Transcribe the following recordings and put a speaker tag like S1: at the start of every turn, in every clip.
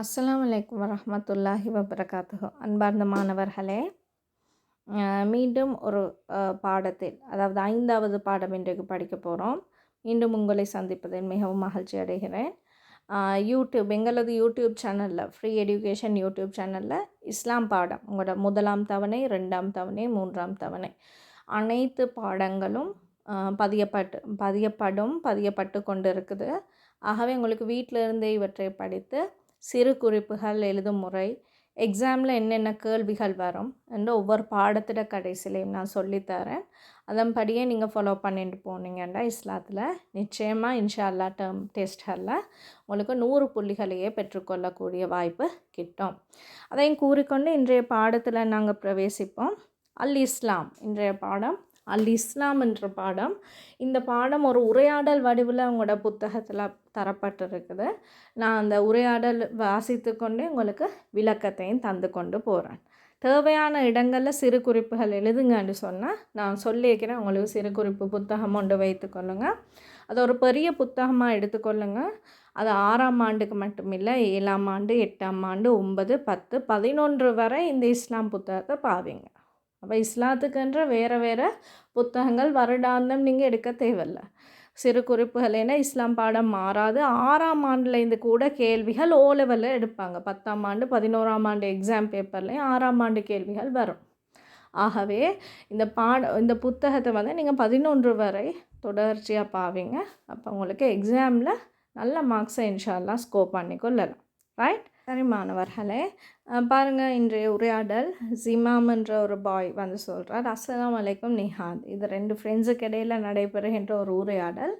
S1: அஸ்லாம் வலைக்கம் வரமத்துல்லாஹி வபரகாத்துஹு. அன்பார்ந்த மாணவர்களே மீண்டும் ஒரு பாடத்தில் அதாவது ஐந்தாவது பாடம் இன்றைக்கு படிக்க போகிறோம் மீண்டும் உங்களை சந்திப்பதில் மிகவும் மகிழ்ச்சி அடைகிறேன். யூடியூப் எங்களது யூடியூப் சேனலில் ஃப்ரீ எடியூகேஷன் யூடியூப் சேனலில் இஸ்லாம் பாடம் உங்களோட முதலாம் தவணை ரெண்டாம் தவணை மூன்றாம் தவணை அனைத்து பாடங்களும் பதியப்பட்டு பதியப்படும் பதியப்பட்டு கொண்டு இருக்குது ஆகவே உங்களுக்கு வீட்டில் இருந்தே இவற்றை படித்து சிறு குறிப்புகள் எழுதும் முறை எக்ஸாமில் என்னென்ன கேள்விகள் வரும் என்று ஒவ்வொரு பாடத்திட கடைசியிலையும் நான் சொல்லித்தரேன் அதன்படியே நீங்கள் ஃபாலோ பண்ணிட்டு போனீங்கன்னா இஸ்லாத்தில் நிச்சயமாக இன்ஷா அல்லா டேர்ம் டெஸ்ட்களில் உங்களுக்கு நூறு புள்ளிகளையே பெற்றுக்கொள்ளக்கூடிய வாய்ப்பு கிட்டும். அதையும் கூறிக்கொண்டு இன்றைய பாடத்தில் நாங்கள் பிரவேசிப்போம். அல் இஸ்லாம் இன்றைய பாடம் அல் இஸ்லாம் என்ற பாடம். இந்த பாடம் ஒரு உரையாடல் வடிவில் உங்களோட புத்தகத்தில் தரப்பட்டிருக்குது. நான் அந்த உரையாடல் வாசித்து கொண்டே உங்களுக்கு விளக்கத்தையும் தந்து கொண்டு போகிறேன் தேவையான இடங்களில் சிறு குறிப்புகள் எழுதுங்கன்னு சொன்னால் நான் சொல்லியிருக்கிறேன். உங்களுக்கு சிறு குறிப்பு புத்தகம் ஒன்று வைத்துக்கொள்ளுங்கள் அது ஒரு பெரிய புத்தகமாக எடுத்துக்கொள்ளுங்கள் அது ஆறாம் ஆண்டுக்கு மட்டுமில்லை ஏழாம் ஆண்டு எட்டாம் ஆண்டு ஒன்பது பத்து பதினொன்று வரை இந்த இஸ்லாம் புத்தகத்தை பாவீங்க. அப்போ இஸ்லாத்துக்குன்ற வேறு வேறு புத்தகங்கள் வருடாந்தம் நீங்கள் எடுக்க தேவையில்ல. சிறு குறிப்புகள் இஸ்லாம் பாடம் மாறாது. ஆறாம் ஆண்டுலேருந்து கூட கேள்விகள் ஓ லெவலில் எடுப்பாங்க. பத்தாம் ஆண்டு பதினோராம் ஆண்டு எக்ஸாம் பேப்பர்லேயும் ஆறாம் ஆண்டு கேள்விகள் வரும். ஆகவே இந்த பாட இந்த புத்தகத்தை வந்து நீங்கள் பதினொன்று வரை தொடர்ச்சியாக பாவீங்க. அப்போ உங்களுக்கு எக்ஸாமில் நல்ல மார்க்ஸை இன்ஷால்லாம் ஸ்கோர் பண்ணி கொள்ளலாம் ரைட் சரி மாணவர்களே பாருங்கள் இன்றைய உரையாடல் ஜிமாம் என்ற ஒரு பாய் வந்து சொல்கிறார் அஸ்லாம் வலைக்கும் நிஹாத். இது ரெண்டு ஃப்ரெண்ட்ஸுக்கு இடையில் நடைபெறுகின்ற ஒரு உரையாடல்.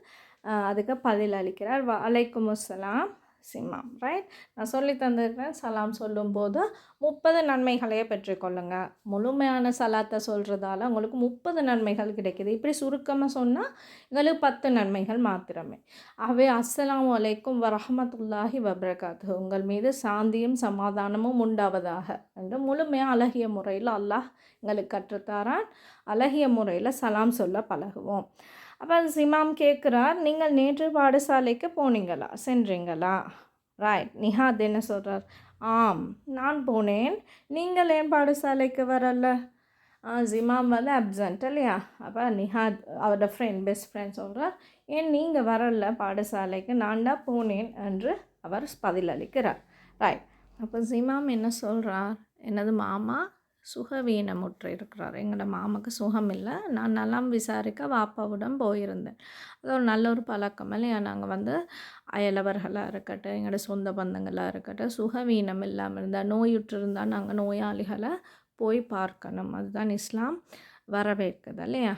S1: அதுக்கு பதில் அளிக்கிறார். வலைக்கும் அஸ்லாம் சிம்மா ரைட் நான் சொல்லி தந்திருக்கிறேன். சலாம் சொல்லும்போது முப்பது நன்மைகளையே பெற்றுக்கொள்ளுங்க முழுமையான சலாத்தை சொல்கிறதால உங்களுக்கு முப்பது நன்மைகள் கிடைக்கிது. இப்படி சுருக்கமாக சொன்னால் எங்களுக்கு பத்து நன்மைகள் மாத்திரமே. ஆகவே அஸ்லாம் வலைக்கும் வரஹமத்துல்லாஹி வபரகாத்து உங்கள் மீது சாந்தியும் சமாதானமும் உண்டாவதாக என்று முழுமையாக அழகிய முறையில் அல்லாஹ் எங்களுக்கு கற்றுத்தாரான் அழகிய முறையில் சலாம் சொல்ல பழகுவோம். அப்போ சிமாம் கேட்குறார் நீங்கள் நேற்று பாடசாலைக்கு போனீங்களா? சென்றீங்களா? ரைட் நிஹாத் என்ன சொல்கிறார் ஆம் நான் போனேன். நீங்கள் ஏன் பாடசாலைக்கு வரல? ஜிமாம் வந்து அப்சண்ட் இல்லையா? அப்போ நிஹாத் அவரோட ஃப்ரெண்ட் பெஸ்ட் ஃப்ரெண்ட் சொல்கிறார் ஏன் நீங்கள் வரல பாடசாலைக்கு? நான் தான் போனேன் என்று அவர் பதிலளிக்கிறார். ரைட் அப்போ ஜிமாம் என்ன சொல்கிறார் எனது மாமா சுகவீனமுற்று இருக்கிறார். எங்களோட மாமாக்கு சுகம் இல்லை நான் நலம் விசாரிக்க வாப்பாவிடம் போயிருந்தேன். அது ஒரு நல்ல ஒரு பழக்கம். இல்லையா? நாங்கள் வந்து அயலவர்களாக இருக்கட்டும் எங்களோட சொந்த பந்தங்களாக இருக்கட்டும் சுகவீனம் இல்லாமல் இருந்தால் நோயுற்று இருந்தால் நாங்கள் நோயாளிகளை போய் பார்க்கணும். அதுதான் இஸ்லாம் வரவேற்குது. இல்லையா?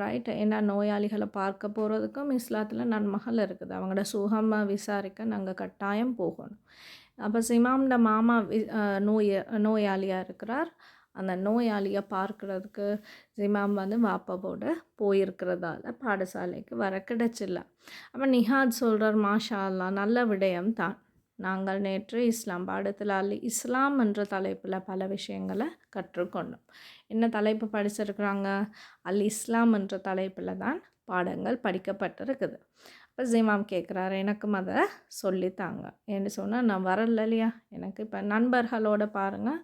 S1: ரைட் ஏன்னா நோயாளிகளை பார்க்க போகிறதுக்கும் இஸ்லாத்தில் நன்மகள் இருக்குது. அவங்களோட சுகமாக விசாரிக்க நாங்கள் கட்டாயம் போகணும். அப்போ சிமாம்ட மாமா வி நோய நோயாளியாக இருக்கிறார். அந்த நோயாளியை பார்க்குறதுக்கு ஜிமாம் வந்து வாப்பாவோட போயிருக்கிறதால பாடசாலைக்கு வர கிடைச்சில்ல அப்போ நிஹாத் சொல்கிறார் மாஷா நல்ல விடயம் தான். நாங்கள் நேற்று இஸ்லாம் பாடத்தில் அல்லி இஸ்லாம் என்ற தலைப்பில் பல விஷயங்களை கற்றுக்கொண்டோம். என்ன தலைப்பு படிச்சிருக்கிறாங்க? அல் இஸ்லாம் என்ற தலைப்பில் தான் பாடங்கள் படிக்கப்பட்டிருக்குது. அப்போ ஜிமாம் கேட்குறாரு எனக்கும் அதை சொல்லித்தாங்க. ஏன்னு சொன்னால் நான் வரல இல்லையா? எனக்கு இப்போ நண்பர்களோட பாருங்கள்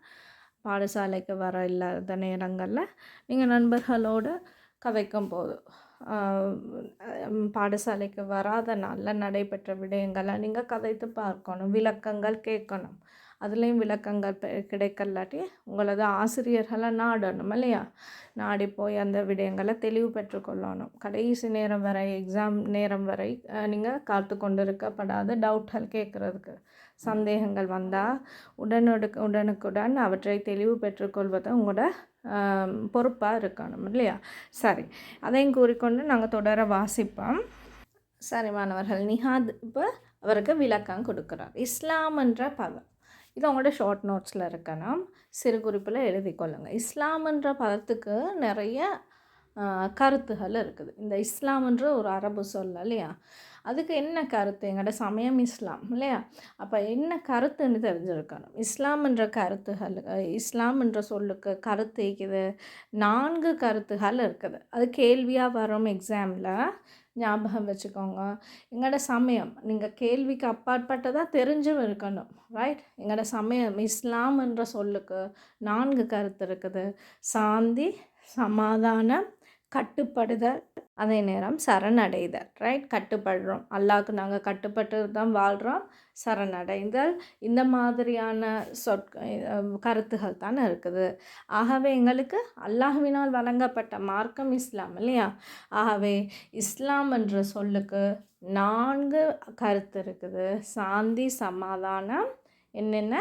S1: பாடசாலைக்கு வர இல்லாத நேரங்களில் நீங்கள் நண்பர்களோடு கதைக்கும் போது பாடசாலைக்கு வராத நாளில் நடைபெற்ற விடயங்களை நீங்கள் கதைத்து பார்க்கணும் விளக்கங்கள் கேட்கணும். அதுலேயும் விளக்கங்கள் பெ- கிடைக்கலாட்டி உங்களது ஆசிரியர்களை நாடணும் இல்லையா? நாடி போய் அந்த விடயங்களை தெளிவு பெற்றுக்கொள்ளணும் கடைசி நேரம் வரை எக்ஸாம் நேரம் வரை நீங்கள் காத்து கொண்டிருக்கப்படாத டவுட்கள் கேட்குறதுக்கு சந்தேகங்கள் வந்தால் உடனுடு உடனுக்குடன் அவற்றை தெளிவு பெற்றுக்கொள்வது உங்களோட பொறுப்பாக இருக்கணும் இல்லையா? சரி. அதையும் கூறிக்கொண்டு நாங்கள் தொடர வாசிப்போம். சரி மாணவர்கள் நிஹாத் இப்போ அவருக்கு விளக்கம் கொடுக்குறார். இஸ்லாம் என்ற பதம். இது உங்களோட ஷார்ட் நோட்ஸில் இருக்கணும். சிறு குறிப்பில் எழுதி கொள்ளுங்கள் இஸ்லாம் என்ற பதத்துக்கு நிறைய கருத்துகள் இருக்குது. இந்த இஸ்லாம்ன்ற ஒரு அரபு சொல் இல்லையா? அதுக்கு என்ன கருத்து? எங்களோட சமயம் இஸ்லாம் இல்லையா? அப்போ என்ன கருத்துன்னு தெரிஞ்சிருக்கணும். இஸ்லாம் என்ற கருத்துகள் இஸ்லாம்ன்ற சொல்லுக்கு கருத்து இருக்குது. நான்கு கருத்துகள் இருக்குது. அது கேள்வியாக வரும் எக்ஸாமில் ஞாபகம் வச்சுக்கோங்க. எங்களோட சமயம் நீங்கள் கேள்விக்கு அப்பாற்பட்டதாக தெரிஞ்சும் இருக்கணும் ரைட் எங்களோட சமயம் இஸ்லாம்ன்ற சொல்லுக்கு நான்கு கருத்து இருக்குது. சாந்தி சமாதானம் கட்டுப்படுதல் அதே நேரம் சரணடைதல் ரைட் கட்டுப்படுறோம். அல்லாவுக்கு நாங்கள் கட்டுப்பட்டு தான் வாழ்கிறோம் சரணடைதல். இந்த மாதிரியான சொற் கருத்துகள் தான் இருக்குது. ஆகவே எங்களுக்கு அல்லாஹ்வினால் வழங்கப்பட்ட மார்க்கம் இஸ்லாம் இல்லையா? ஆகவே இஸ்லாம் என்ற சொல்லுக்கு நான்கு கருத்து இருக்குது. சாந்தி சமாதானம் என்னென்ன?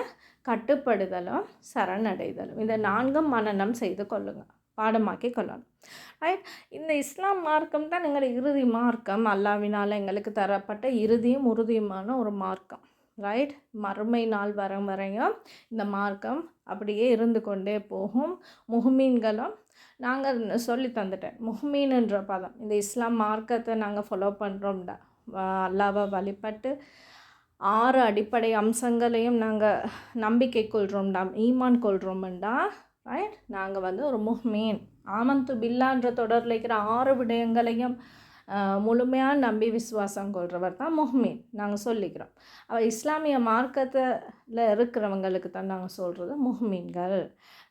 S1: கட்டுப்படுதலும் சரணடைதலும். இந்த நான்கும் மனநம் செய்து கொள்ளுங்கள் பாடமாக்கி கொள்ளணும் ரைட் இந்த இஸ்லாம் மார்க்கம் தான் எங்களோட இறுதி மார்க்கம். அல்லாவினால் எங்களுக்கு தரப்பட்ட இறுதியும் உறுதியுமான ஒரு மார்க்கம். ரைட் மறுமை நாள் வர வரையும் இந்த மார்க்கம் அப்படியே இருந்து கொண்டே போகும். முஹ்மீன்களும் நாங்கள் சொல்லி தந்துட்டேன். முஹ்மீன்ன்ற பதம். இந்த இஸ்லாம் மார்க்கத்தை நாங்கள் ஃபாலோ பண்ணுறோம்டா அல்லாவை வழிபட்டு ஆறு அடிப்படை அம்சங்களையும் நாங்கள் நம்பிக்கை கொள்கிறோம்டா ஈமான் கொள்கிறோம்டா ரைட் நாங்கள் வந்து ஒரு முஹ்மீன் ஆமந்து பில்லான்ற தொடரில் இருக்கிற ஆறு விடயங்களையும் முழுமையாக நம்பி விசுவாசம் கொள்கிறவர் தான் முஹ்மீன் நாங்கள் சொல்லிக்கிறோம். அவள் இஸ்லாமிய மார்க்கத்தில் இருக்கிறவங்களுக்கு தான் நாங்கள் சொல்கிறது முஹ்மீன்கள்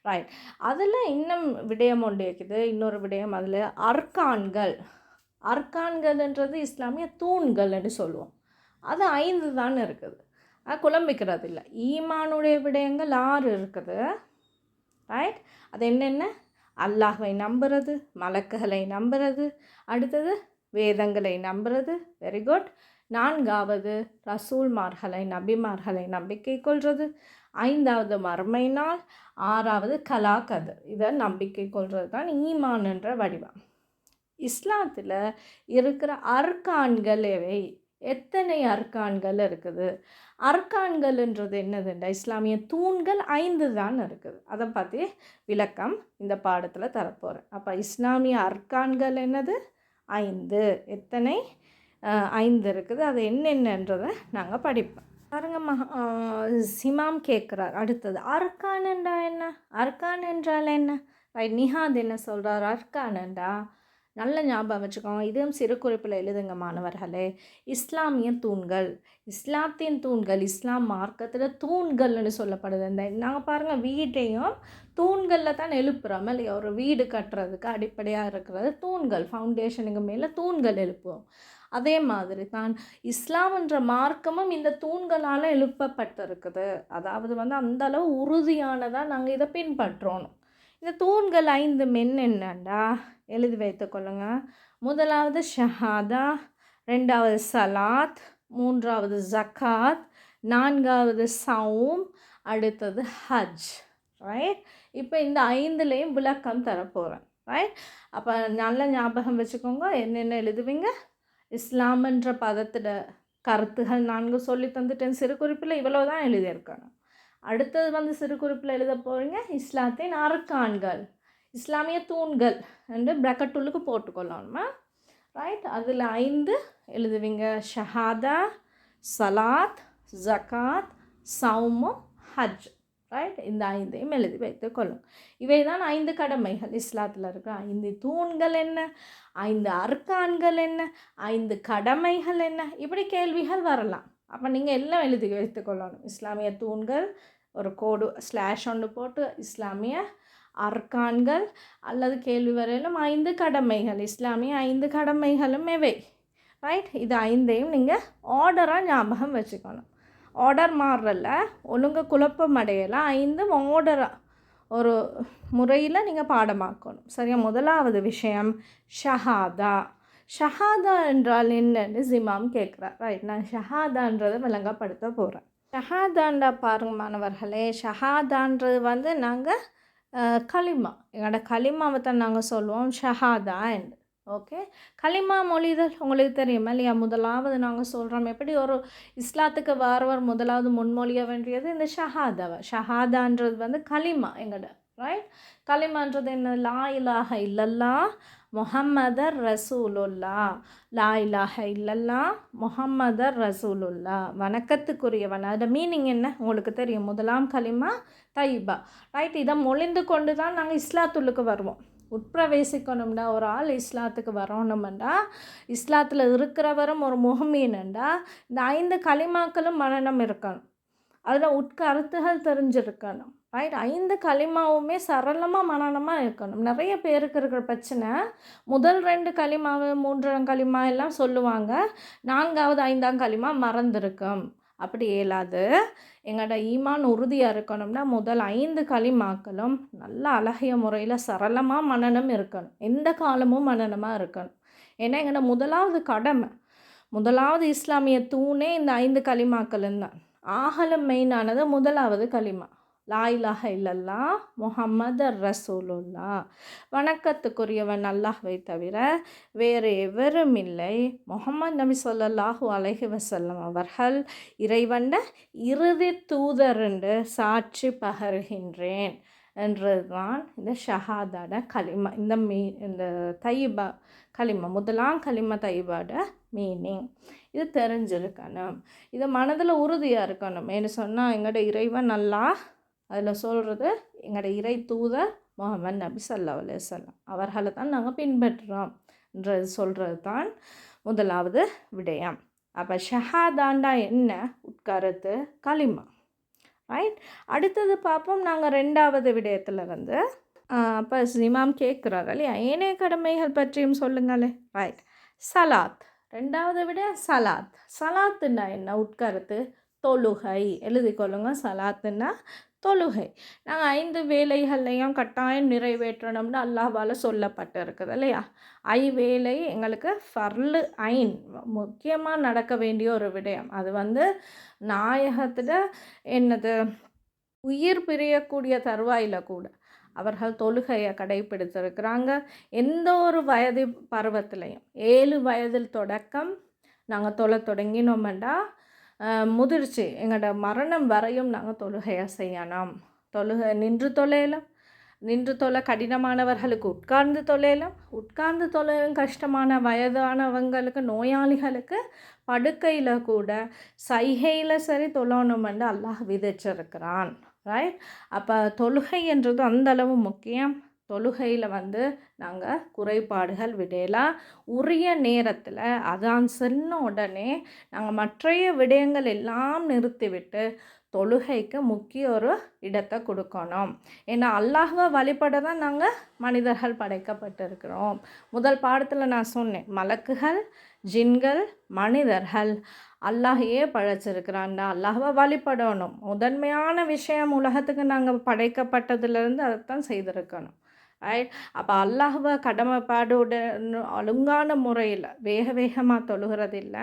S1: ரைட் அதில் இன்னும் விடயம் ஒன்று இருக்குது. இன்னொரு விடயம் அதில் அர்கான்கள். அர்கான்கள்ன்றது இஸ்லாமிய தூண்கள்னு சொல்லுவோம். அது ஐந்து தான் இருக்குது. அது குழம்பிக்கிறது இல்லை ஈமானுடைய விடயங்கள் ஆறு இருக்குது. ரைட் அது என்னென்ன? அல்லாஹ்வை நம்புறது மலக்குகளை நம்புறது. அடுத்தது வேதங்களை நம்புறது. வெரி குட் நான்காவது ரசூல்மார்களை நபிமார்களை நம்பிக்கை கொள்வது ஐந்தாவது மறுமை நாள். ஆறாவது கலாக்கது. இதை நம்பிக்கை கொள்வது தான் ஈமான் என்ற வடிவம். இஸ்லாத்தில் இருக்கிற அர்கான்கள் எவை எத்தனை அர்கான்கள் இருக்குது? அர்கான்கள்ன்றது என்னதுண்டா? இஸ்லாமிய தூண்கள் ஐந்து தான் இருக்குது. அதை பற்றி விளக்கம் இந்த பாடத்தில் தரப்போகிறேன் அப்போ இஸ்லாமிய அர்கான்கள் என்னது? ஐந்து. எத்தனை? ஐந்து இருக்குது. அது என்னென்னன்றதை நாங்கள் படிப்போம். பாருங்க மகா சிமாம் கேட்குறார் அடுத்தது அர்கான் என்ன? அர்கான் என்றால் என்ன? ரைட் நிஹாத் என்ன சொல்கிறார் அர்கானண்டா நல்ல ஞாபகம் வச்சுக்கோங்க. இதுவும் சிறு குறிப்பில் எழுதுங்க மாணவர்களே. இஸ்லாமிய தூண்கள். இஸ்லாத்தின் தூண்கள் இஸ்லாம் மார்க்கத்தில் தூண்கள்னு சொல்லப்படுது. இந்த நாங்கள் பாருங்கள் வீட்டையும் தூண்களில் தான் எழுப்புறோம். இல்லையா? ஒரு வீடு கட்டுறதுக்கு அடிப்படையாக இருக்கிறது தூண்கள். ஃபவுண்டேஷனுக்கு மேலே தூண்கள் எழுப்புவோம். அதே மாதிரி தான் இஸ்லாம்ன்ற மார்க்கமும் இந்த தூண்களால் எழுப்பப்பட்டிருக்குது. அதாவது வந்து அந்தளவு உறுதியானதாக நாங்கள் இதை பின்பற்றணும். இந்த தூண்கள் ஐந்து மென் என்னண்டா? எழுதி வைத்து கொள்ளுங்க. முதலாவது ஷஹாதா ரெண்டாவது சலாத் மூன்றாவது ஜக்காத் நான்காவது சவும் அடுத்தது ஹஜ். ரைட் இப்போ இந்த ஐந்துலேயும் விளக்கம் தரப்போகிறேன் ரைட் அப்போ நல்ல ஞாபகம் வச்சுக்கோங்க. என்னென்ன எழுதுவீங்க? இஸ்லாம்ன்ற பதத்தில் கருத்துகள் நான்கு சொல்லி தந்துட்டேன். சிறு குறிப்பில் இவ்வளோ தான் எழுதியிருக்கணும். அடுத்தது வந்து சிறு குறிப்பில் எழுத போகிறீங்க இஸ்லாத்தின் அர்கான்கள் இஸ்லாமிய தூண்கள் என்று பிரக்கட்டுள்ளுக்கு போட்டுக்கொள்ளணுமா? ரைட் அதில் ஐந்து எழுதுவீங்க. ஷஹாதா சலாத் ஜக்காத் சவுமு ஹஜ். ரைட் இந்த ஐந்தையும் எழுதி வைத்து கொள்ளும் இவை தான் ஐந்து கடமைகள். இஸ்லாத்தில் இருக்கிற ஐந்து தூண்கள் என்ன? ஐந்து அர்கான்கள் என்ன? ஐந்து கடமைகள் என்ன? இப்படி கேள்விகள் வரலாம். அப்போ நீங்கள் எல்லாம் எழுதி வைத்து கொள்ளணும் இஸ்லாமிய தூண்கள் ஒரு கோடு ஸ்லாஷ் ஒன்று போட்டு இஸ்லாமிய அர்கான்கள் அல்லது கேள்வி வரையிலும் ஐந்து கடமைகள் இஸ்லாமிய ஐந்து கடமைகளும் எவை ரைட் இது ஐந்தையும் நீங்கள் ஆர்டராக ஞாபகம் வச்சுக்கணும். ஆர்டர் மாறுறல ஒழுங்கு குழப்பம் அடையலாம் ஐந்தும் ஆர்டராக ஒரு முறையில் நீங்கள் பாடமாக்கணும். சரியா? முதலாவது விஷயம் ஷஹாதா. ஷஹாதா என்றால் என்னன்னு ஜிமாம் கேட்குறார். ரைட் நான் ஷஹாதான்றதை விளங்கப்படுத்த போகிறேன் ஷஹாதாண்டா பாருங்க மாணவர்களே ஷஹாதான்றது வந்து நாங்கள் களிமா. எங்களோட களிமாவை தான் நாங்கள் சொல்லுவோம் ஷஹாதா அண்ட் ஓகே களிமா மொழிதல் உங்களுக்கு தெரியுமா இல்லையா? முதலாவது நாங்கள் சொல்கிறோம் எப்படி ஒரு இஸ்லாத்துக்கு வாரவர் முதலாவது முன்மொழிய வேண்டியது இந்த ஷஹாதாவை. ஷஹாதான்றது வந்து களிமா எங்களோட ரைட் களிமான்றது என்ன? லா இலாக இல்லல்லா முஹம்மதர் ரசூலுல்லா. லா இலாஹ இல்லல்லா முஹம்மதர் ரசூலுல்லா. வணக்கத்துக்குரியவன். அதோட மீனிங் என்ன? உங்களுக்கு தெரியும். முதலாம் களிமா தைபா. ரைட் இதை மொழிந்து கொண்டு தான் நாங்கள் இஸ்லாத்துள்ளுக்கு வருவோம். உட்பிரவேசிக்கணும்டா. ஒரு ஆள் இஸ்லாத்துக்கு வரணுமெண்டா இஸ்லாத்தில் இருக்கிறவரும் ஒரு முகமீனண்டா இந்த ஐந்து களிமாக்களும் மனநம் இருக்கணும். அதில் உட்கருத்துகள் தெரிஞ்சிருக்கணும். ரைட் ஐந்து களிமாவுமே சரளமாக மனநமாக இருக்கணும். நிறைய பேருக்கு இருக்கிற பிரச்சனை. முதல் ரெண்டு களிமாவு மூன்றாம் களிமா எல்லாம் சொல்லுவாங்க. நான்காவது ஐந்தாம் களிமா மறந்துருக்கும். அப்படி இயலாது. எங்களோட ஈமான் உறுதியாக இருக்கணும்னா முதல் ஐந்து களிமாக்களும் நல்ல அழகிய முறையில் சரளமாக மனநம் இருக்கணும். எந்த காலமும் மனநமாக இருக்கணும். ஏன்னா எங்களோட முதலாவது கடமை முதலாவது இஸ்லாமிய தூணே இந்த ஐந்து களிமாக்களும் தான். ஆகலம் மெயினானது முதலாவது களிமா. லா இல்லல்லா முஹம்மது ரசூலுல்லா வணக்கத்துக்குரியவன் அல்லாஹ்வை தவிர வேறு எவரும் இல்லை. முகமது நபி சொல்லல்லாஹு அலஹி வசல்லம் அவர்கள் இறைவண்ட இறுதி தூதர் என்று சாட்சி பகர்கின்றேன் என்றதுதான் இந்த ஷஹாதாட களிமா இந்த மீ இந்த தைபா களிமா முதலாம் களிமா தைபாட மீனிங். இது தெரிஞ்சிருக்கணும். இது மனதில் உறுதியாக இருக்கணும். ஏன்னு சொன்னால் எங்களோட இறைவன் நல்லா அதில் சொல்கிறது எங்களோட இறை தூத முகமது நபி சல்லா அலுவலம் அவர்களை தான் நாங்கள் பின்பற்றுறோம் என்றது சொல்கிறது தான் முதலாவது விடயம். அப்போ ஷஹாதாண்டா என்ன உட்கருத்து? களிமா. ரைட் அடுத்தது பார்ப்போம். நாங்கள் ரெண்டாவது விடயத்தில் வந்து அப்போ இமாம் கேட்குறாரு இல்லையா? ஏனைய கடமைகள் பற்றியும் சொல்லுங்களே. ரைட் சலாத். ரெண்டாவது விட சலாத். சலாத்துன்னா என்ன? உட்கருத்து தொழுகை. எழுதி கொள்ளுங்க சலாத்துன்னா தொழுகை. நாங்கள் ஐந்து வேலைகள்லையும் கட்டாயம் நிறைவேற்றணும்னு அல்லாஹால் சொல்லப்பட்டு இருக்குது இல்லையா? ஐ வேலை எங்களுக்கு ஃபர்லு ஐன் முக்கியமாக நடக்க வேண்டிய ஒரு விடயம். அது வந்து நாயகத்தில் என்னது உயிர் பிரியக்கூடிய தருவாயில் கூட அவர்கள் தொழுகையை கடைப்பிடித்திருக்கிறாங்க. எந்த ஒரு வயது பருவத்திலையும் ஏழு வயதில் தொடக்கம் நாங்கள் தொலை தொடங்கினோம்டா முதிர்ச்சி. எங்களோட மரணம் வரையும் நாங்கள் தொழுகையை செய்யணும் தொழுகை நின்று தொலையலாம் நின்று தொலை கடினமானவர்களுக்கு உட்கார்ந்து தொலையலாம் உட்கார்ந்து தொலையும் கஷ்டமான வயதானவங்களுக்கு நோயாளிகளுக்கு படுக்கையில் கூட சைகையில் சரி தொழணுமென்று அல்லாஹ் விதைச்சிருக்கிறான். ரைட் அப்போ தொழுகை என்றது அந்தளவு முக்கியம். தொழுகையில் வந்து நாங்கள் குறைபாடுகள் விடையலாம் உரிய நேரத்தில் அதான் சொன்ன உடனே நாங்கள் மற்றைய விடயங்கள் எல்லாம் நிறுத்திவிட்டு தொழுகைக்கு முக்கிய ஒரு இடத்தை கொடுக்கணும். ஏன்னா அல்லாஹை வழிபட தான் நாங்கள் மனிதர்கள் படைக்கப்பட்டிருக்கிறோம். முதல் பாடத்தில் நான் சொன்னேன் மலக்குகள் ஜின்கள் மனிதர்கள். அல்லாஹையே படைச்சிருக்கிறான்டா. அல்லாஹை வழிபடணும். முதன்மையான விஷயம் உலகத்துக்கு நாங்கள் படைக்கப்பட்டதுலேருந்து அதைத்தான் செய்திருக்கணும். அப்போ அல்லாஹுவை கடமைப்பாடுடன் ஒழுங்கான முறையில் வேக வேகமாக தொழுகிறதில்ல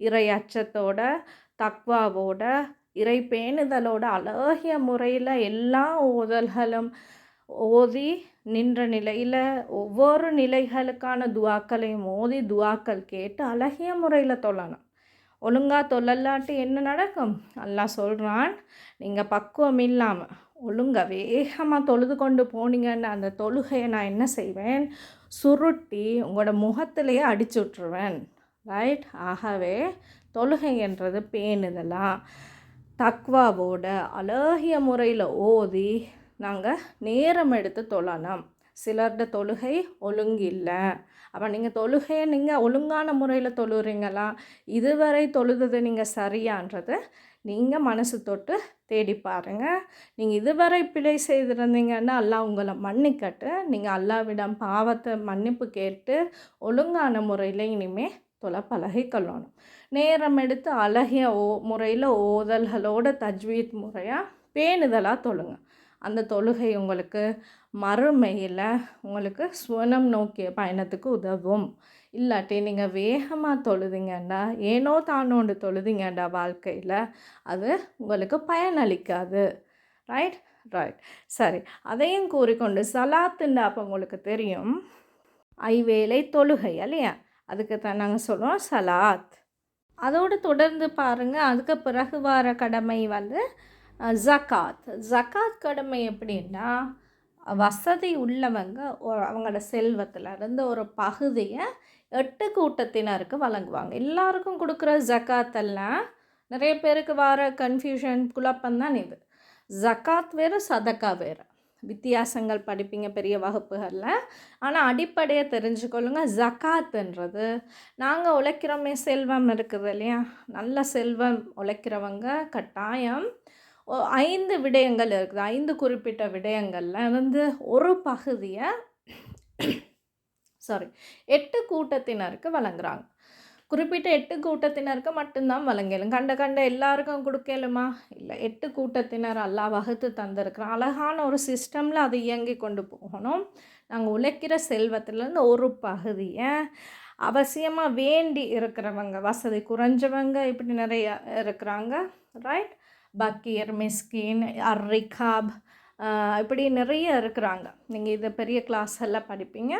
S1: இறை அச்சத்தோட தக்வாவோட இறை பேணுதலோட அழகிய முறையில் எல்லா ஓதல்களும் ஓதி நின்ற நிலையில் ஒவ்வொரு நிலைகளுக்கான துவாக்களையும் ஓதி துவாக்கள் கேட்டு அழகிய முறையில் தொழணும் ஒழுங்காக தொழலாட்டி என்ன நடக்கும் அல்லாஹ் சொல்கிறான் நீங்கள் பக்குவம் இல்லாமல் ஒழுங்காக வேகமாக தொழுது கொண்டு போனீங்கன்னு அந்த தொழுகையை நான் என்ன செய்வேன்? சுருட்டி உங்களோட முகத்திலேயே அடிச்சு விட்ருவேன் ரைட் ஆகவே தொழுகைன்றது பேணுதலாம் தக்வாவோட அழகிய முறையில் ஓதி நாங்கள் நேரம் எடுத்து தொழலாம். சிலர்ட தொழுகை ஒழுங்கில்லை. அப்போ நீங்கள் தொழுகையை நீங்கள் ஒழுங்கான முறையில் தொழுறீங்களா? இதுவரை தொழுதது நீங்கள் சரியான்றது நீங்கள் மனசு தொட்டு தேடி பாருங்கள் நீங்கள் இதுவரை பிழை செய்திருந்தீங்கன்னா அல்லாஹ் உங்களை மன்னிக்கட்டு. நீங்கள் அல்லாவிடம் பாவத்தை மன்னிப்பு கேட்டு ஒழுங்கான முறையில் இனிமேல் தொலை பழகிக்கொள்ளணும். நேரம் எடுத்து அழகிய ஓ முறையில் ஓதல்களோட தஜ்வீத் முறையாக பேணுதலாக தொழுங்க. அந்த தொழுகை உங்களுக்கு மறுமையில் உங்களுக்கு சுவனம் நோக்கிய பயணத்துக்கு உதவும். இல்லாட்டி நீங்கள் வேகமாக தொழுதிங்கண்டா ஏனோ தானோண்டு தொழுதிங்கண்டா வாழ்க்கையில் அது உங்களுக்கு பயனளிக்காது. ரைட் ரைட் சரி. அதையும் கூறிக்கொண்டு சலாத்துண்டா அப்போ உங்களுக்கு தெரியும். ஐவேளை தொழுகை இல்லையா? அதுக்கு தான் நாங்கள் சொல்கிறோம் சலாத். அதோடு தொடர்ந்து பாருங்கள் அதுக்கு பிறகு வர கடமை வந்து ஜக்காத். ஜக்காத் கடமை எப்படின்னா வசதி உள்ளவங்க அவங்களோட செல்வத்தில் இருந்து ஒரு பகுதியை எட்டு கூட்டத்தினருக்கு வழங்குவாங்க. எல்லாருக்கும் கொடுக்குற ஜக்காத்தெல்லாம் நிறைய பேருக்கு வர கன்ஃபியூஷன் குழப்பம் தான் இது. ஜக்காத் வேறு சதக்கா வேறு. வித்தியாசங்கள் படிப்பீங்க பெரிய வகுப்புகளில். ஆனால் அடிப்படையை தெரிஞ்சுக்கொள்ளுங்க. ஜக்காத்துன்றது நாங்கள் உழைக்கிறோமே செல்வம் இருக்குது இல்லையா? நல்ல செல்வம் உழைக்கிறவங்க கட்டாயம் ஐந்து விடயங்கள் இருக்குது. ஐந்து குறிப்பிட்ட விடயங்களில் வந்து ஒரு பகுதியை சாரி எட்டு கூட்டத்தினருக்கு வழங்குறாங்க. குறிப்பிட்ட எட்டு கூட்டத்தினருக்கு மட்டும்தான் வழங்கலும். கண்ட கண்ட எல்லாருக்கும் கொடுக்கலுமா? இல்லை எட்டு கூட்டத்தினர் எல்லாம் வகுத்து தந்திருக்கிறோம் அழகான ஒரு சிஸ்டமில் அது இயங்கி கொண்டு போகணும். நாங்கள் உழைக்கிற செல்வத்திலேருந்து ஒரு பகுதியை அவசியமாக வேண்டி இருக்கிறவங்க வசதி குறைஞ்சவங்க இப்படி நிறைய இருக்கிறாங்க. ரைட் பக்கீர் மிஸ்கின் அர்ரிகாப் இப்படி நிறைய இருக்கிறாங்க. நீங்கள் இதை பெரிய கிளாஸ் எல்லாம் படிப்பீங்க.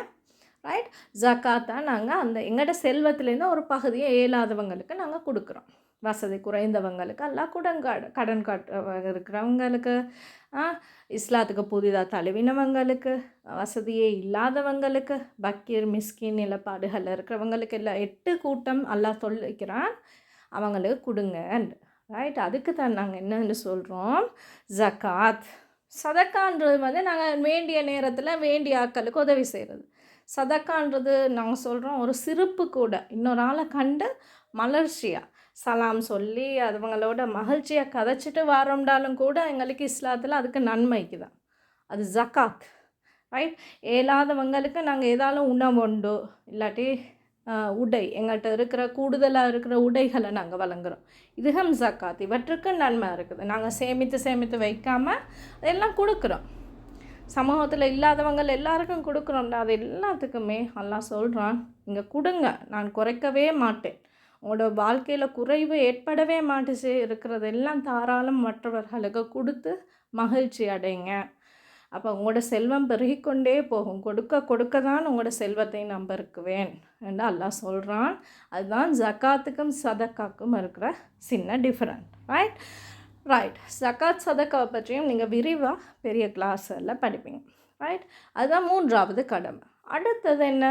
S1: ரைட் ஜக்காத்தா நாங்கள் அந்த எங்கள்கிட்ட செல்வத்துலேருந்து ஒரு பகுதியை இயலாதவங்களுக்கு நாங்கள் கொடுக்குறோம். வசதி குறைந்தவங்களுக்கு எல்லாம் கூட கடன் காட்டு இருக்கிறவங்களுக்கு இஸ்லாத்துக்கு புதிதாக தழுவினவங்களுக்கு வசதியே இல்லாதவங்களுக்கு பக்கீர் மிஸ்கின் நிலப்பாடுகளில் இருக்கிறவங்களுக்கு எல்லாம் எட்டு கூட்டம் எல்லாம் சொல்லிக்கிறான் அவங்களுக்கு கொடுங்க ரைட் அதுக்கு தான் நாங்கள் என்னென்னு சொல்கிறோம் ஜக்காத் சதக்கான்றது வந்து நாங்கள் வேண்டிய நேரத்தில் வேண்டிய ஆட்களுக்கு உதவி செய்கிறது சதக்கான்றது நாங்கள் சொல்கிறோம் ஒரு சிரிப்பு கூட. இன்னொரு ஆளை கண்டு மலர்ச்சியாக சலாம் சொல்லி அதுவங்களோட மகிழ்ச்சியாக கதைச்சிட்டு வரோம்டாலும் கூட எங்களுக்கு இஸ்லாத்தில் அதுக்கு நன்மைக்கு தான். அது ஜக்காத் ரைட் இயலாதவங்களுக்கு நாங்கள் ஏதாலும் உணவுண்டோ இல்லாட்டி உடை. எங்கள்கிட்ட இருக்கிற கூடுதலாக இருக்கிற உடைகளை நாங்கள் வழங்குறோம். இதுகம் ஜக்காத். இவற்றுக்கு நன்மை இருக்குது. நாங்கள் சேமித்து சேமித்து வைக்காமல் அதெல்லாம் கொடுக்குறோம். சமூகத்தில் இல்லாதவங்க எல்லாருக்கும் கொடுக்குறோம்ல அது எல்லாத்துக்குமே அல்லாஹ் சொல்கிறான் இங்கே கொடுங்க. நான் குறைக்கவே மாட்டேன். உங்களோட வாழ்க்கையில் குறைவு ஏற்படவே மாட்டுச்சு. இருக்கிறது எல்லாம் தாராளம் மற்றவர்களுக்கு கொடுத்து மகிழ்ச்சி அடைங்க. அப்போ உங்களோட செல்வம் பெருகிக்கொண்டே போகும். கொடுக்க கொடுக்க தான் உங்களோட செல்வத்தை நம்ப இருக்குவேன் என்று அல்லாஹ் சொல்கிறான் அதுதான் ஜக்காத்துக்கும் சதக்காக்கும் இருக்கிற சின்ன டிஃப்ரெண்ட் ரைட் ரைட் ஜக்காத் சதக்காவை பற்றியும் நீங்கள் விரிவாக பெரிய கிளாஸில் படிப்பீங்க. ரைட் அதுதான் மூன்றாவது கடமை. அடுத்தது என்ன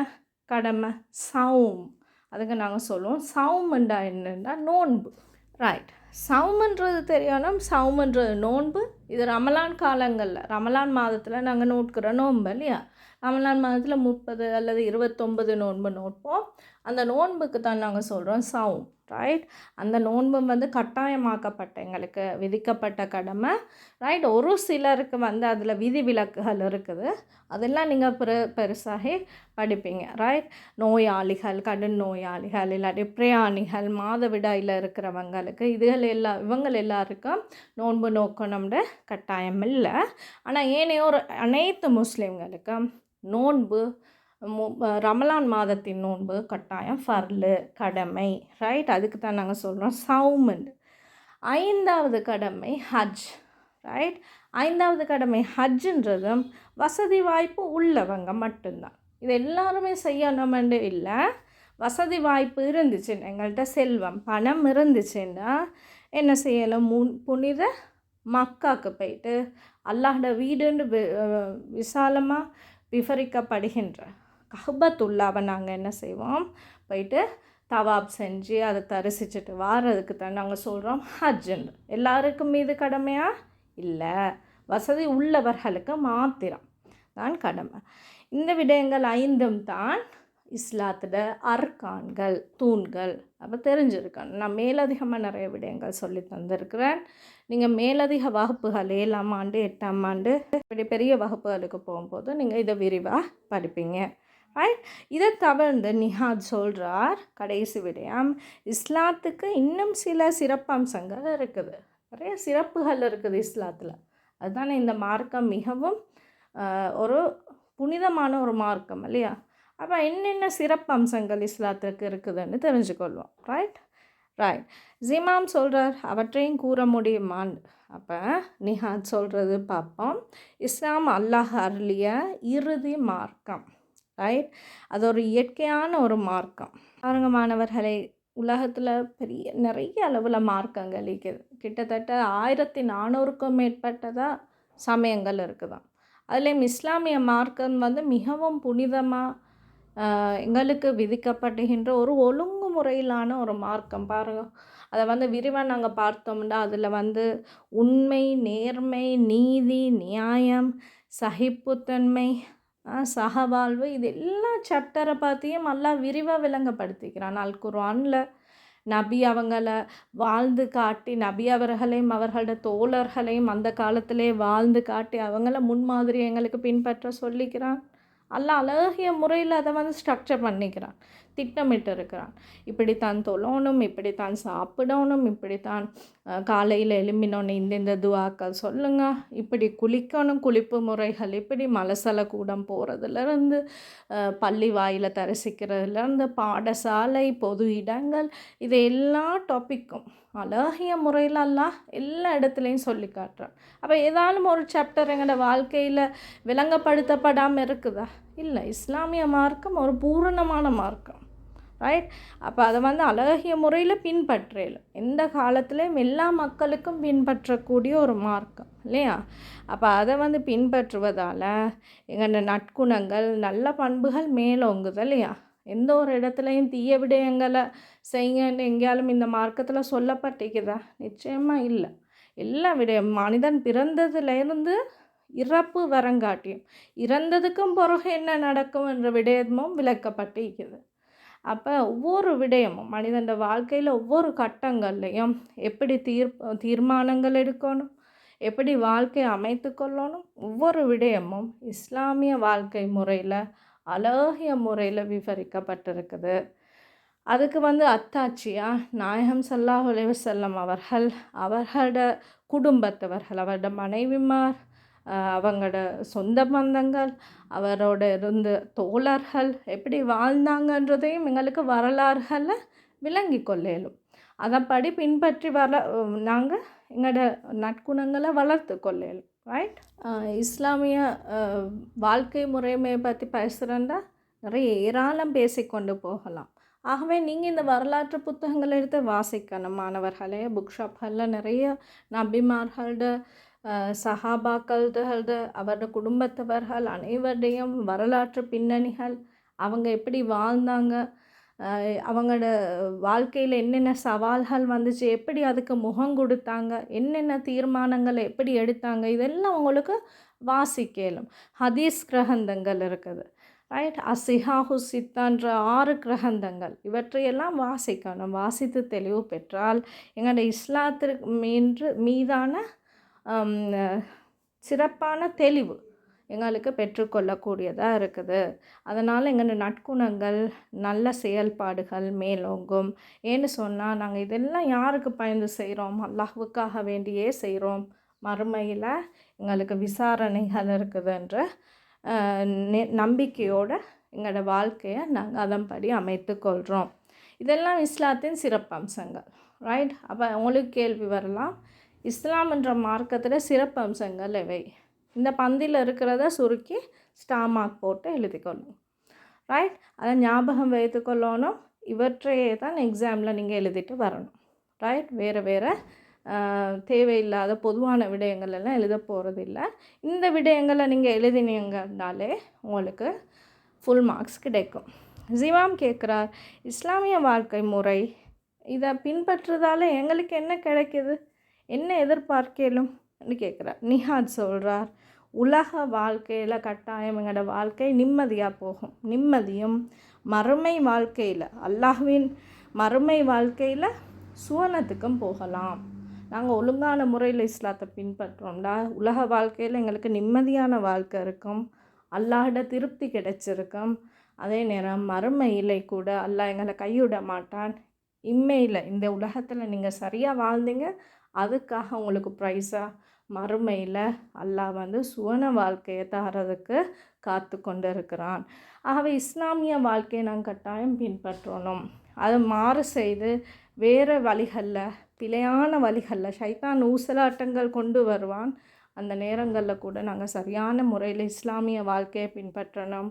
S1: கடமை? சவும் அதுக்கு நாங்கள் சொல்லுவோம். சவுமண்டா என்னன்னா நோன்பு. ரைட் சவுமன்றது தெரியணும் சவுமன்றது நோன்பு. இது ரமலான் காலங்களில். ரமலான் மாதத்தில் நாங்கள் நோட்கிற நோன்பு இல்லையா? ரமலான் மாதத்தில் முப்பது அல்லது இருபத்தொம்பது நோன்பு நோட்போம். அந்த நோன்புக்கு தான் நாங்கள் சொல்கிறோம் சவும் ரைட் அந்த நோன்பு வந்து கட்டாயமாக்கப்பட்ட எங்களுக்கு விதிக்கப்பட்ட கடமை ரைட் ஒரு சிலருக்கு வந்து அதில் விதி விலக்குகள் இருக்குது. அதெல்லாம் நீங்கள் பெரு பெருசாகி படிப்பீங்க ரைட் நோயாளிகள் கடன் நோயாளிகள் இல்லாட்டி பிரயாணிகள் மாதவிடாயில் இருக்கிறவங்களுக்கு இதுகள் எல்லா இவங்க எல்லாருக்கும் நோன்பு நோக்கணும்னு கட்டாயம் இல்லை. ஆனால் ஏனையோ ஒரு அனைத்து முஸ்லீம்களுக்கும் நோன்பு ரமலான் மாதத்தின் நோன்பு கட்டாயம் ஃபர்லு கடமை ரைட் அதுக்கு தான் நாங்கள் சொல்கிறோம் சவுமன் ஐந்தாவது கடமை ஹஜ் ரைட் ஐந்தாவது கடமை ஹஜ்ன்றதும் வசதி வாய்ப்பு உள்ளவங்க மட்டும்தான். இது எல்லாருமே செய்யணுமென்று இல்லை. வசதி வாய்ப்பு இருந்துச்சுன்னு எங்கள்கிட்ட செல்வம் பணம் இருந்துச்சுன்னா என்ன செய்யலாம்? முன் புனித மக்காக்கு போயிட்டு அல்லாஹோட வீடுன்னு விசாலமாக விவரிக்கப்படுகின்ற கஹபத்துல்லாவை நாங்கள் என்ன செய்வோம்? போயிட்டு தவாப் செஞ்சு அதை தரிசிச்சுட்டு வாரதுக்கு தான் நாங்கள் சொல்கிறோம் ஹஜ்ஜுன்னு எல்லாருக்கும் மீது கடமையா? இல்லை. வசதி உள்ளவர்களுக்கு மாத்திரம் தான் கடமை. இந்த விடயங்கள் ஐந்தும் தான் இஸ்லாத்தில் அர்கான்கள் தூண்கள். அப்போ தெரிஞ்சிருக்கணும் நான் மேலதிகமாக நிறைய விடயங்கள் சொல்லி தந்திருக்கிறேன். நீங்கள் மேலதிக வகுப்புகள் ஏழாம் ஆண்டு எட்டாம் ஆண்டு இப்படி பெரிய வகுப்புகளுக்கு போகும்போது நீங்கள் இதை விரிவாக படிப்பீங்க. ரைட் இதை தவிர்த்து நிஹாத் சொல்கிறார் கடைசி விடயம். இஸ்லாத்துக்கு இன்னும் சில சிறப்பம்சங்கள் இருக்குது. நிறைய சிறப்புகள் இருக்குது இஸ்லாத்தில். அதுதானே இந்த மார்க்கம் மிகவும் ஒரு புனிதமான ஒரு மார்க்கம் இல்லையா? அப்போ என்னென்ன சிறப்பம்சங்கள் இஸ்லாத்துக்கு இருக்குதுன்னு தெரிஞ்சுக்கொள்வோம். ரைட் ரைட் ஜிமாம் சொல்கிறார் அவற்றையும் கூற முடியுமான்னு அப்போ நிஹாத் சொல்கிறது பார்ப்போம். இஸ்லாம் அல்லாஹ் அருளிய இறுதி மார்க்கம். ரைட் அது ஒரு இயற்கையான ஒரு மார்க்கம். பாருங்க மாணவர்களை உலகத்தில் பெரிய நிறைய அளவில் மார்க்கங்கள் இருக்குது கிட்டத்தட்ட ஆயிரத்தி நானூறுக்கும் மேற்பட்டதாக சமயங்கள் இருக்குதான் அதுலேயும் இஸ்லாமிய மார்க்கம் வந்து மிகவும் புனிதமாக எங்களுக்கு விதிக்கப்படுகின்ற ஒரு ஒழுங்குமுறையிலான ஒரு மார்க்கம். பாருங்கள் அதை வந்து விரிவாக நாங்கள் பார்த்தோம்னா அதில் வந்து உண்மை நேர்மை நீதி நியாயம் சகிப்புத்தன்மை சகவாழ்வு இது எல்லா சாப்டரை பற்றியும் நல்லா விரிவாக விளங்கப்படுத்திக்கிறான் அல் குர்ஆனில் நபி அவங்கள வாழ்ந்து காட்டி நபி அவர்களையும் அவர்களோட தோழர்களையும் அந்த காலத்திலே வாழ்ந்து காட்டி அவங்கள முன்மாதிரி எங்களுக்கு பின்பற்ற சொல்லிக்கிறான். அல்ல அழகிய முறையில் அதை வந்து ஸ்ட்ரக்சர் பண்ணிக்கிறான். திட்டமிட்டு இருக்கிறான் இப்படித்தான் தொழணும் இப்படித்தான் சாப்பிடணும் இப்படித்தான் காலையில் எலும்பினோன்னு இந்தந்த இந்த துவாக்கள் சொல்லுங்கள் இப்படி குளிக்கணும் குளிப்பு முறைகள் இப்படி மலசல கூடம் போகிறதுலேருந்து பள்ளி வாயில் தரிசிக்கிறதுலேருந்து பாடசாலை பொது இடங்கள் இது எல்லா டாப்பிக்கும் அழகிய முறையிலெல்லாம் எல்லா இடத்துலையும் சொல்லி காட்டுறான். அப்போ ஏதாலும் ஒரு சாப்டர் எங்களோட வாழ்க்கையில் விளங்கப்படுத்தப்படாமல் இருக்குதா? இல்லை இஸ்லாமிய மார்க்கம் ஒரு பூரணமான மார்க்கம். ரைட் அப்போ அதை வந்து அழகிய முறையில் பின்பற்றல. எந்த காலத்துலேயும் எல்லா மக்களுக்கும் பின்பற்றக்கூடிய ஒரு மார்க்கம் இல்லையா? அப்போ அதை வந்து பின்பற்றுவதால் எங்கள் நட்குணங்கள் நல்ல பண்புகள் மேலோங்குது இல்லையா? எந்த ஒரு இடத்துலையும் தீய விடயங்களை செய்யுங்கன்னு எங்கேயாலும் இந்த மார்க்கத்தில் சொல்லப்பட்டிருக்குதா? நிச்சயமாக இல்லை. எல்லா விடயம் மனிதன் பிறந்ததுலேருந்து இறப்பு வரங்காட்டியும் இறந்ததுக்கும் பிறகு என்ன நடக்கும் என்ற விடயமும் விளக்கப்பட்டிருக்குது. அப்போ ஒவ்வொரு விடயமும் மனிதன் வாழ்க்கையில் ஒவ்வொரு கட்டங்கள்லையும் எப்படி தீர் தீர்மானங்கள் எடுக்கணும் எப்படி வாழ்க்கையை அமைத்து கொள்ளணும் ஒவ்வொரு விடயமும் இஸ்லாமிய வாழ்க்கை முறையில் அழகிய முறையில் விவரிக்கப்பட்டிருக்குது. அதுக்கு வந்து அத்தாச்சியா நாயகம் சல்லாஹ் செல்லம் அவர்கள் அவர்களோட குடும்பத்தவர்கள் அவரோட மனைவிமார் அவங்களோட சொந்த பந்தங்கள் அவரோட இருந்த தோழர்கள் எப்படி வாழ்ந்தாங்கன்றதையும் எங்களுக்கு வரலாறுகளில் விளங்கி கொள்ளலும். அதைப்படி பின்பற்றி வர நாங்கள் எங்களோட நற்குணங்களை வளர்த்து கொள்ளலும். ரைட் இஸ்லாமிய வாழ்க்கை முறைமையை பற்றி பேசுகிறேன்டா நிறைய ஏராளம் பேசிக்கொண்டு போகலாம். ஆகவே நீங்கள் இந்த வரலாற்று புத்தகங்களை எடுத்து வாசிக்கணும் மாணவர்களே. புக் ஷாப்களில் நிறைய நபிமார்களோட சஹாபாக்கள்களோட அவரோட குடும்பத்தவர்கள் அனைவருடையும் வரலாற்று பின்னணிகள் அவங்க எப்படி வாழ்ந்தாங்க அவங்களோட வாழ்க்கையில் என்னென்ன சவால்கள் வந்துச்சு எப்படி அதுக்கு முகம் கொடுத்தாங்க என்னென்ன தீர்மானங்களை எப்படி எடுத்தாங்க இதெல்லாம் அவங்களுக்கு வாசிக்கலும். ஹதீஸ் கிரகந்தங்கள் இருக்குது ரைட் அசிஹாஹு சித்தான்ற ஆறு கிரகந்தங்கள் இவற்றையெல்லாம் வாசிக்கணும். வாசித்து தெளிவு பெற்றால் எங்களோட இஸ்லாத்திற்கு மீன்று மீதான சிறப்பான தெளிவு எங்களுக்கு பெற்றுக்கொள்ளக்கூடியதாக இருக்குது. அதனால் எங்களோட நட்குணங்கள் நல்ல செயல்பாடுகள் மேலோங்கும். ஏன்னு சொன்னால் நாங்கள் இதெல்லாம் யாருக்கு பயந்து செய்கிறோம் அல்லாஹுக்காக வேண்டியே செய்கிறோம் மறுமையில் எங்களுக்கு விசாரணைகள் இருக்குதுன்ற நம்பிக்கையோடு எங்களோட வாழ்க்கையை நாங்கள் அதன்படி அமைத்து கொள்கிறோம் இதெல்லாம் இஸ்லாத்தின் சிறப்பம்சங்கள். ரைட்? அப்போ உங்களுக்கு கேள்வி வரலாம். இஸ்லாம் என்ற மார்க்கத்தில் சிறப்பு அம்சங்கள் எவை? இந்த பந்தியில் இருக்கிறத சுருக்கி ஸ்டார் மார்க் போட்டு எழுதிக்கொள்ளணும் ரைட் அதை ஞாபகம் வைத்துக்கொள்ளணும் இவற்றையே தான் எக்ஸாமில் நீங்கள் எழுதிட்டு வரணும். ரைட் வேறு வேறு தேவையில்லாத பொதுவான விடயங்கள் எல்லாம் எழுத இல்லை இந்த விடயங்களை நீங்கள் எழுதினீங்கன்னாலே உங்களுக்கு ஃபுல் மார்க்ஸ் கிடைக்கும். ஜிவாம் கேட்குறார் இஸ்லாமிய வாழ்க்கை முறை இதை பின்பற்றுறதால எங்களுக்கு என்ன கிடைக்கிது? என்ன எதிர்பார்க்கலும்? கேட்குறார். நிஹாத் சொல்கிறார் உலக வாழ்க்கையில் கட்டாயம் எங்களோட வாழ்க்கை நிம்மதியாக போகும். நிம்மதியும் மறுமை வாழ்க்கையில் அல்லாஹ்வின் மறுமை வாழ்க்கையில் சுவனத்துக்கும் போகலாம். நாங்கள் ஒழுங்கான முறையில் இஸ்லாத்தை பின்பற்றோம்டா. உலக வாழ்க்கையில் எங்களுக்கு நிம்மதியான வாழ்க்கை இருக்கும். அல்லாஹிட திருப்தி கிடைச்சிருக்கும். அதே நேரம் மறுமையிலே கூட அல்லாஹ் எங்களை கைவிட மாட்டான். இம்மையில் இந்த உலகத்தில் நீங்கள் சரியாக வாழ்ந்தீங்க. அதுக்காக உங்களுக்கு ப்ரைஸாக மறுமையில் அல்லாஹ் வந்து சுவன வாழ்க்கையை தரதுக்கு காத்து கொண்டு இருக்கிறான் ஆகவே இஸ்லாமிய வாழ்க்கையை நாங்கள் கட்டாயம் பின்பற்றணும். அதை மாறு செய்து வேறு வழிகளில் பிழையான வழிகளில் சைத்தான் ஊசலாட்டங்கள் கொண்டு வருவான். அந்த நேரங்களில் கூட நாங்கள் சரியான முறையில் இஸ்லாமிய வாழ்க்கையை பின்பற்றணும்.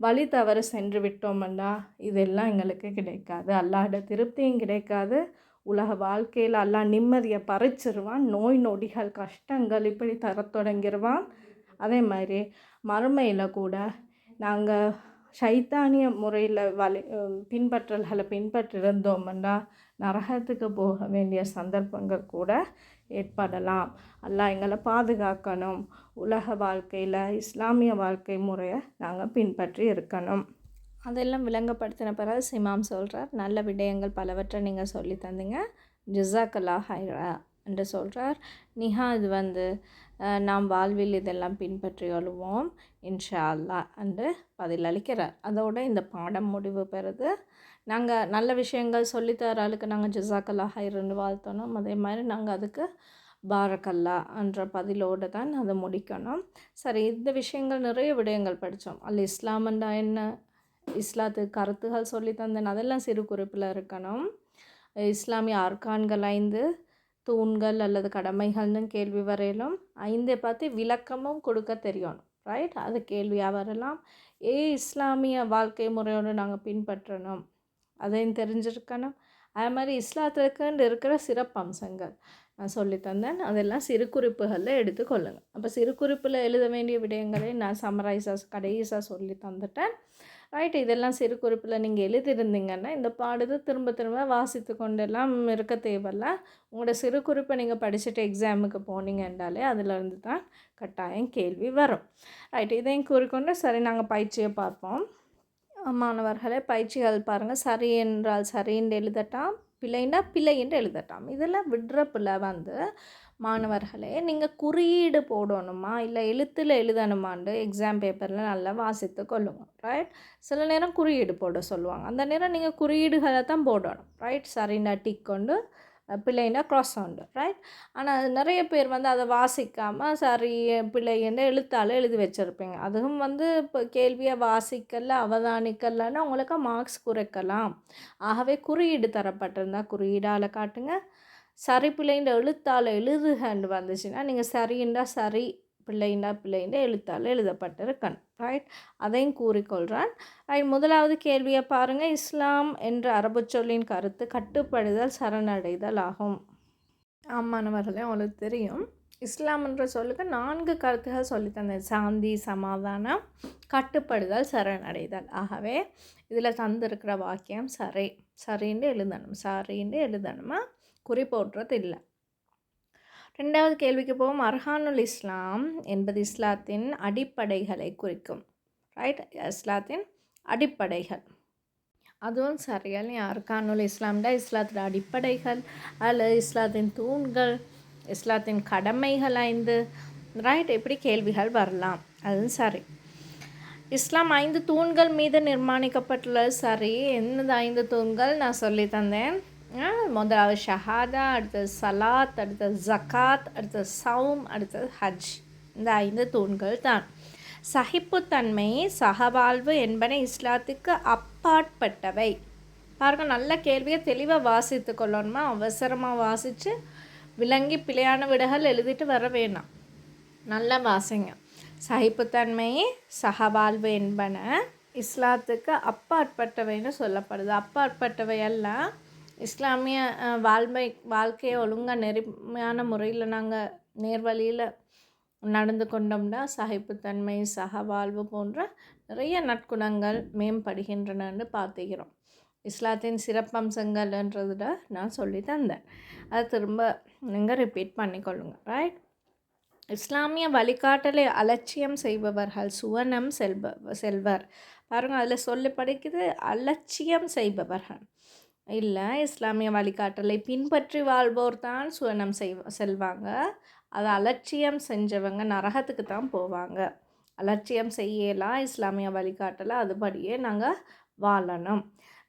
S1: வழி தவறு சென்று விட்டோம்னா இதெல்லாம் எங்களுக்கு கிடைக்காது. அல்லாட திருப்தியும் கிடைக்காது. உலக வாழ்க்கையில் எல்லாம் நிம்மதியை பறிச்சிருவான் நோய் நொடிகள் கஷ்டங்கள் இப்படி தர தொடங்கிடுவான் அதே மாதிரி மறுமையில் கூட நாங்கள் சைத்தானிய முறையில் வழி பின்பற்றல்களை பின்பற்றிருந்தோம்னா நரகத்துக்கு போக வேண்டிய சந்தர்ப்பங்கள் கூட ஏற்படலாம். எல்லாம் எங்களை பாதுகாக்கணும். உலக வாழ்க்கையில் இஸ்லாமிய வாழ்க்கை முறையை நாங்கள் பின்பற்றி இருக்கணும். அதெல்லாம் விளங்கப்படுத்தின பிறகு சிமாம் சொல்கிறார் நல்ல விடயங்கள் பலவற்றை நீங்கள் சொல்லி தந்தீங்க. ஜிசாக்கலா ஹைரா என்று சொல்கிறார் நிஹா இது வந்து நாம் வாழ்வில் இதெல்லாம் பின்பற்றி கொள்வோம் இன்ஷா அல்லாஹ் என்று பதிலளிக்கிறார் அதோட இந்த பாடம் முடிவு பெறுது. நாங்கள் நல்ல விஷயங்கள் சொல்லித்தர ஆளுக்கு நாங்கள் ஜிசாக்கல்லா ஹைருன்னு வாழ்த்தணும். அதே மாதிரி நாங்கள் அதுக்கு பாரக்கல்லா என்ற பதிலோடு தான் அதை முடிக்கணும். சரி இந்த விஷயங்கள் நிறைய விடயங்கள் படித்தோம். அல் இஸ்லாம்ண்டா என்ன? இஸ்லாத்து கருத்துகள் சொல்லி தந்தேன். அதெல்லாம் சிறு குறிப்பில் இருக்கணும். இஸ்லாமிய ஆர்கான்கள் ஐந்து தூண்கள் அல்லது கடமைகள்னு கேள்வி வரையிலும் ஐந்தை பார்த்து விளக்கமும் கொடுக்க தெரியணும். ரைட் அது கேள்வியாக வரலாம். ஏ இஸ்லாமிய வாழ்க்கை முறையோடு நாங்கள் பின்பற்றணும்? அதையும் தெரிஞ்சிருக்கணும். அதே மாதிரி இஸ்லாத்திற்குன்னு இருக்கிற சிறப்பம்சங்கள் நான் சொல்லித்தந்தேன் அதெல்லாம் சிறு குறிப்புகளில் எடுத்துக்கொள்ளுங்கள் அப்போ சிறு குறிப்பில் எழுத வேண்டிய விடயங்களை நான் சமரைஸாக கடைசாக சொல்லி தந்துட்டேன். ரைட் இதெல்லாம் சிறு குறிப்பில் நீங்கள் எழுதியிருந்தீங்கன்னா இந்த பாடத்தை திரும்ப திரும்ப வாசித்து கொண்டெல்லாம் இருக்க தேவையில்ல. உங்களோட சிறு குறிப்பை நீங்கள் படிச்சுட்டு எக்ஸாமுக்கு போனீங்கன்றாலே அதிலிருந்து தான் கட்டாயம் கேள்வி வரும். ரைட் இதையும் கூறிக்கொண்டு சரி நாங்கள் பயிற்சியை பார்ப்போம். மாணவர்களே பயிற்சிகள் பாருங்கள் சரி என்றால் சரி என்று எழுதட்டாம். பிழைன்னா பிழை என்று எழுதட்டாம். இதெல்லாம் விடுற பிழை வந்து மாணவர்களே நீங்கள் குறியீடு போடணுமா? இல்லை எழுத்தில் எழுதணுமான்னு எக்ஸாம் பேப்பரில் நல்லா வாசித்து கொள்ளுங்க. ரைட் சில நேரம் குறியீடு போட சொல்லுவாங்க. அந்த நேரம் நீங்கள் குறியீடுகளை தான் போடணும். ரைட் சரிண்டா டிக் கொண்டு பிள்ளைன்னா க்ராஸ் சவுண்டு ரைட் ஆனால் நிறைய பேர் வந்து அதை வாசிக்காமல் சரி பிள்ளைன்னு எழுத்தால் எழுதி வச்சுருப்பீங்க. அதுவும் வந்து இப்போ கேள்வியை வாசிக்கல அவதானிக்கலன்னா உங்களுக்கு மார்க்ஸ் குறைக்கலாம். ஆகவே குறியீடு தரப்பட்டிருந்தால் குறியீடால் காட்டுங்க. சரி பிள்ளைன்ற எழுத்தால் எழுதுகன்னு வந்துச்சுன்னா நீங்கள் சரிண்டா சரி பிள்ளைண்டா பிள்ளைண்ட எழுத்தால் எழுதப்பட்டிருக்கணும். ரைட் அதையும் கூறிக்கொள்கிறான் ரைட் முதலாவது கேள்வியை பாருங்கள் இஸ்லாம் என்ற அரபு சொல்லின் கருத்து கட்டுப்படுதல் சரணடைதல் ஆகும். ஆமானவர்களே உங்களுக்கு தெரியும். இஸ்லாம் என்ற சொல்லுக்கு நான்கு கருத்துகள் சொல்லித்தந்தேன் சாந்தி சமாதானம் கட்டுப்படுதல் சரணடைதல். ஆகவே இதில் தந்திருக்கிற வாக்கியம் சரி. சரின்னு எழுதணும். சரின்னு எழுதணுமா? குறி இல்லை ரெண்டாவது கேள்விக்கு போவோம். அர்ஹானுல் இஸ்லாம் என்பது இஸ்லாத்தின் அடிப்படைகளை குறிக்கும். ரைட் இஸ்லாத்தின் அடிப்படைகள். அதுவும் சரியா இல்லையா? அர்கானுல் இஸ்லாம்டா இஸ்லாத்தோட அடிப்படைகள். அல்லது இஸ்லாத்தின் தூண்கள் இஸ்லாத்தின் கடமைகள் ஐந்து. ரைட் இப்படி கேள்விகள் வரலாம். அதுவும் சரி. இஸ்லாம் ஐந்து தூண்கள் மீது நிர்மாணிக்கப்பட்டுள்ளது. சரி. என்னது ஐந்து தூண்கள்? நான் சொல்லி தந்தேன். முதலாவது ஷஹாதா அடுத்தது சலாத் அடுத்தது ஜக்காத் அடுத்தது சவும் அடுத்தது ஹஜ். இந்த ஐந்து தூண்கள் தான். சகிப்புத்தன்மை சகவாழ்வு என்பன இஸ்லாத்துக்கு அப்பாற்பட்டவை. பாருங்க நல்ல கேள்வியை தெளிவாக வாசித்து கொள்ளணுமா? அவசரமாக வாசித்து விளங்கி பிழையான விடைகள் எழுதிட்டு வர வேணாம். நல்லா வாசிங்க. சகிப்புத்தன்மை சகவாழ்வு என்பன இஸ்லாத்துக்கு அப்பாற்பட்டவைன்னு சொல்லப்படுது. அப்பாற்பட்டவை எல்லாம் இஸ்லாமிய வாழ்மை வாழ்க்கையை ஒழுங்காக நெறிமையான முறையில் நாங்கள் நேர்வழியில் நடந்து கொண்டோம்னா சகிப்புத்தன்மை சகவாழ்வு போன்ற நிறைய நற்குணங்கள் மேம்படுகின்றனன்னு பார்த்துக்கிறோம். இஸ்லாத்தின் சிறப்பம்சங்கள்ன்றதில் நான் சொல்லி தந்தேன். அதை திரும்ப நீங்கள் ரிப்பீட் பண்ணிக்கொள்ளுங்க. ரைட் இஸ்லாமிய வழிகாட்டலை அலட்சியம் செய்பவர்கள் சுவனம் செல்ப செல்வர். பாருங்கள் அதில் சொல்லி படிக்குது அலட்சியம் செய்பவர்கள். இல்லை இஸ்லாமிய வழிகாட்டலை பின்பற்றி வாழ்வோர் தான் சுவனம் செய் செல்வாங்க. அதை அலட்சியம் செஞ்சவங்க நரகத்துக்கு தான் போவாங்க. அலட்சியம் செய்யலாம் இஸ்லாமிய வழிகாட்டலை அதுபடியே நாங்கள் வாழணும்.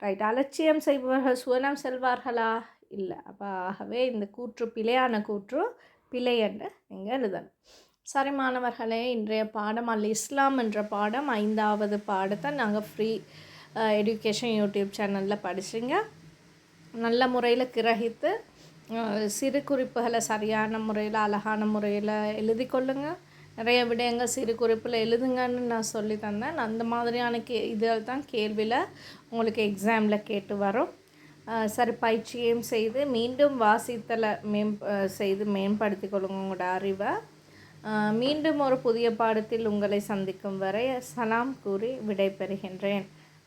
S1: ரைட். அலட்சியம் செய்பவர்கள் சுவனம் செல்வார்களா? இல்லை. அப்போ ஆகவே இந்த கூற்று பிழையான கூற்று பிழை என்று நீங்கள் எழுதணும். சரி மாணவர்களே இன்றைய பாடம் அல் இஸ்லாம் என்ற பாடம் ஐந்தாவது பாடத்தை நாங்கள் ஃப்ரீ எஜுகேஷன் யூடியூப் சேனலில் படிச்சிங்க நல்ல முறையில் கிரகித்து சிறு குறிப்புகளை சரியான முறையில் அழகான முறையில் எழுதி கொள்ளுங்கள் நிறைய விடயங்கள் சிறு குறிப்பில் எழுதுங்கன்னு நான் சொல்லி தந்தேன். அந்த மாதிரியான கே இதில் தான் கேள்வியில் உங்களுக்கு எக்ஸாமில் கேட்டு வரும். சரி பயிற்சியும் செய்து மீண்டும் வாசித்தலை மேம் செய்து மேம்படுத்தி கொள்ளுங்க உங்களோட அறிவை. மீண்டும் ஒரு புதிய பாடத்தில் உங்களை சந்திக்கும் வரை சலாம் கூறி விடைபெறுகின்றேன்.